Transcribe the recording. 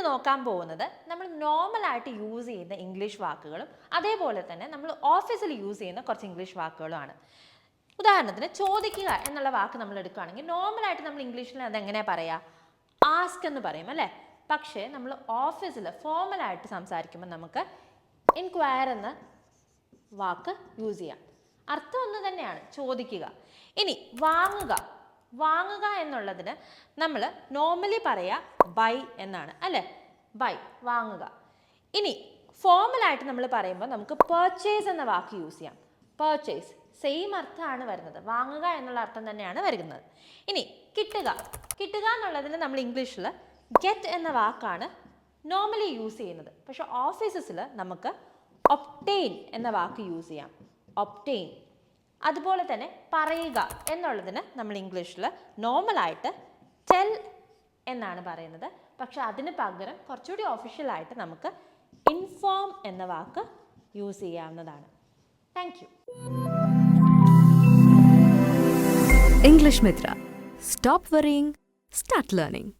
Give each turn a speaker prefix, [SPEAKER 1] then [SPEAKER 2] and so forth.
[SPEAKER 1] നമ്മളിന്ന് നോക്കാൻ പോകുന്നത് നമ്മൾ നോർമലായിട്ട് യൂസ് ചെയ്യുന്ന ഇംഗ്ലീഷ് വാക്കുകളും അതേപോലെ തന്നെ നമ്മൾ ഓഫീസിൽ യൂസ് ചെയ്യുന്ന കുറച്ച് ഇംഗ്ലീഷ് വാക്കുകളുമാണ്. ഉദാഹരണത്തിന് ചോദിക്കുക എന്നുള്ള വാക്ക് നമ്മൾ എടുക്കുകയാണെങ്കിൽ നോർമലായിട്ട് നമ്മൾ ഇംഗ്ലീഷിൽ അത് എങ്ങനെ പറയാം? ആസ്ക് എന്ന് പറയും അല്ലേ? പക്ഷേ നമ്മൾ ഓഫീസിൽ ഫോർമലായിട്ട് സംസാരിക്കുമ്പോൾ നമുക്ക് ഇൻക്വയർ എന്ന വാക്ക് യൂസ് ചെയ്യാം. അർത്ഥം ഒന്ന് തന്നെയാണ് ചോദിക്കുക. ഇനി വാങ്ങുക. വാങ്ങുക എന്നുള്ളതിന് നമ്മൾ നോർമലി പറയുക ബൈ എന്നാണ് അല്ലേ? ബൈ വാങ്ങുക. ഇനി ഫോർമലായിട്ട് നമ്മൾ പറയുമ്പോൾ നമുക്ക് പർച്ചേസ് എന്ന വാക്ക് യൂസ് ചെയ്യാം. പർച്ചേസ് സെയിം അർത്ഥമാണ് വരുന്നത്. വാങ്ങുക എന്നുള്ള അർത്ഥം തന്നെയാണ് വരുന്നത്. ഇനി കിട്ടുക. കിട്ടുക എന്നുള്ളതിന് നമ്മൾ ഇംഗ്ലീഷിൽ ഗെറ്റ് എന്ന വാക്കാണ് നോർമലി യൂസ് ചെയ്യുന്നത്. പക്ഷേ ഓഫീസസിൽ നമുക്ക് ഒപ്റ്റെയിൻ എന്ന വാക്ക് യൂസ് ചെയ്യാം. ഒപ്റ്റെയിൻ അതുപോലെ തന്നെ പറയുക എന്നുള്ളതിന് നമ്മൾ ഇംഗ്ലീഷിൽ നോർമലായിട്ട് ടെൽ എന്നാണ് പറയുന്നത്. പക്ഷെ അതിന് പകരം കുറച്ചുകൂടി ഒഫീഷ്യലായിട്ട് നമുക്ക് ഇൻഫോം എന്ന വാക്ക് യൂസ് ചെയ്യാവുന്നതാണ്. Thank you
[SPEAKER 2] English Mitra. Stop worrying start learning.